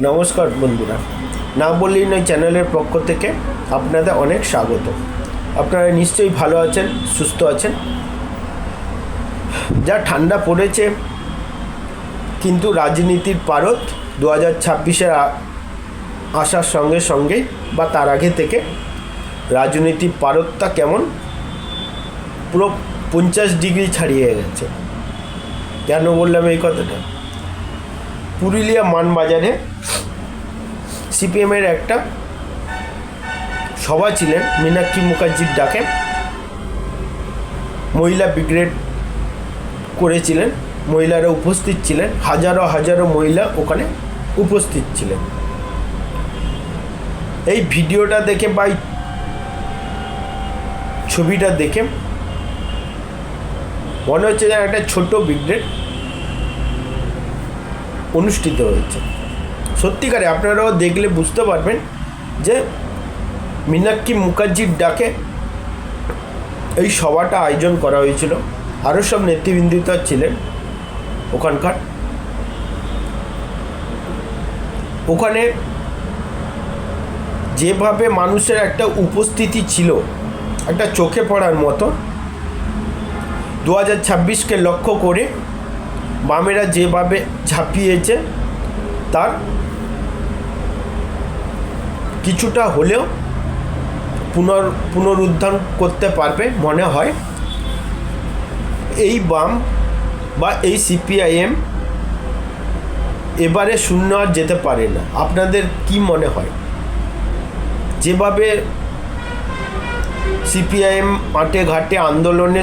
নমস্কার বন্ধুরা না বললেই নয় চ্যানেলের পক্ষ থেকে আপনাদের অনেক স্বাগত। আপনারা নিশ্চয়ই ভালো আছেন, সুস্থ আছেন? যা ঠান্ডা পড়েছে, কিন্তু রাজনীতির পারত দু হাজার ছাব্বিশের আসার সঙ্গে সঙ্গে বা তার আগে থেকে রাজনীতির পারতটা কেমন? পুরো পঞ্চাশ ডিগ্রি ছাড়িয়ে গেছে। কেন বললাম এই কথাটা? পুরুলিয়া মানবাজারে সিপিএমের একটা সভা ছিলেন, মীনাক্ষী মুখার্জির ডাকে। মহিলা ব্রিগেড করেছিলেন, মহিলারা উপস্থিত ছিলেন, হাজারো হাজারো মহিলা ওখানে উপস্থিত ছিলেন। এই ভিডিওটা দেখে বা ছবিটা দেখে মনে হচ্ছে যেন একটা ছোট ব্রিগেড অনুষ্ঠিত হয়েছে। সত্যিকারে আপনারাও দেখলে বুঝতে পারবেন যে মীনাক্ষী মুখার্জির ডাকে এই সভাটা আয়োজন করা হয়েছিল। আরও সব নেতৃবৃন্দতা ছিলেন ওখানকার। ওখানে যেভাবে মানুষের একটা উপস্থিতি ছিল, একটা চোখে পড়ার মতো, দু হাজার ছাব্বিশকে লক্ষ্য করে বামেরা যেভাবে ঝাঁপিয়েছে, তার কিছুটা হলেও পুনর, পুনরুদ্ধার করতে পারবে মনে হয়। এই বাম বা এই সিপিআইএম এবারে শূন্য আর যেতে পারে না। আপনাদের কি মনে হয়? যেভাবে সিপিআইএম মাঠে ঘাটে আন্দোলনে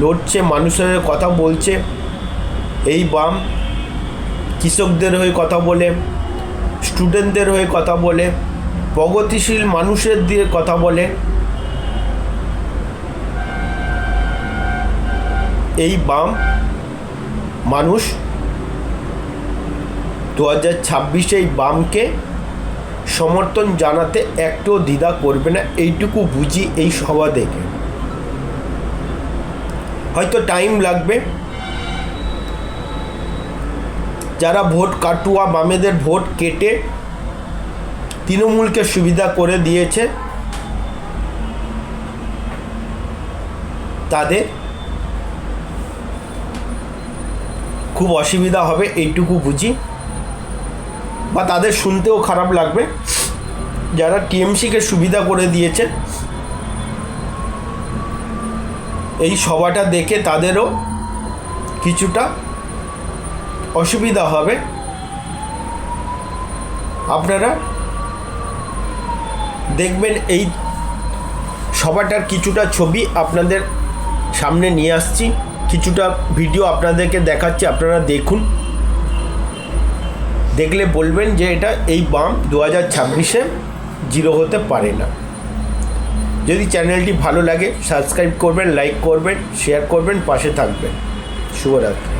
লড়ছে, মানুষের কথা বলছে এই বাম কৃষকদের হয়ে কথা বলে স্টুডেন্টদের হয়ে কথা বলে, প্রগতিশীল মানুষের দিয়ে কথা বলে, এই বাম মানুষ দু হাজার ছাব্বিশে এই বামকে সমর্থন জানাতে একটু দ্বিধা করবে না, এইটুকু বুঝি এই সভা দেখে। হয়তো টাইম লাগবে। যারা ভোট কাটুয়া বামেদের ভোট কেটে তৃণমূলকে সুবিধা করে দিয়েছে, তাদের খুব অসুবিধা হবে, এইটুকু বুঝি। বা তাদের শুনতেও খারাপ লাগবে। যারা টিএমসিকে সুবিধা করে দিয়েছে, এই সভাটা দেখে তাদেরও কিছুটা অসুবিধা হবে। আপনারা দেখবেন এই সভাটার কিছুটা ছবি আপনাদের সামনে নিয়ে আসছি। কিছুটা ভিডিও আপনাদেরকে দেখাচ্ছি, আপনারা দেখুন। দেখলে বলবেন যে এটা এই বাম দু হাজার ছাব্বিশে জিরো হতে পারে না। যদি চ্যানেলটি ভালো লাগে, সাবস্ক্রাইব করবেন, লাইক করবেন, শেয়ার করবেন, পাশে থাকবেন। শুভরাত্রি।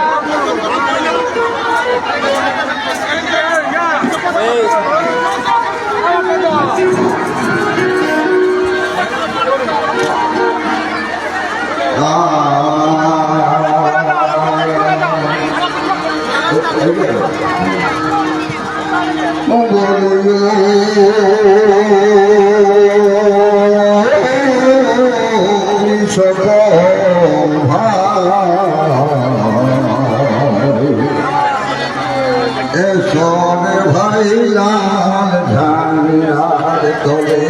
এই এসনে লাল ঝান্ডার তলে।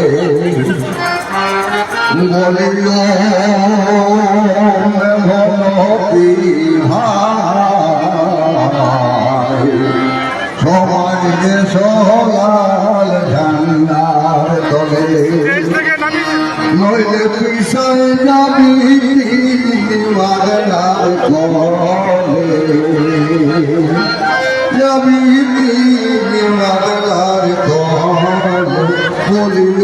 বলিল ভগবতী ভাই ঝান্ডার তলে। নইলে মারলার কলে মাগলার কল বলিল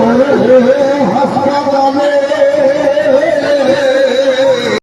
Oh,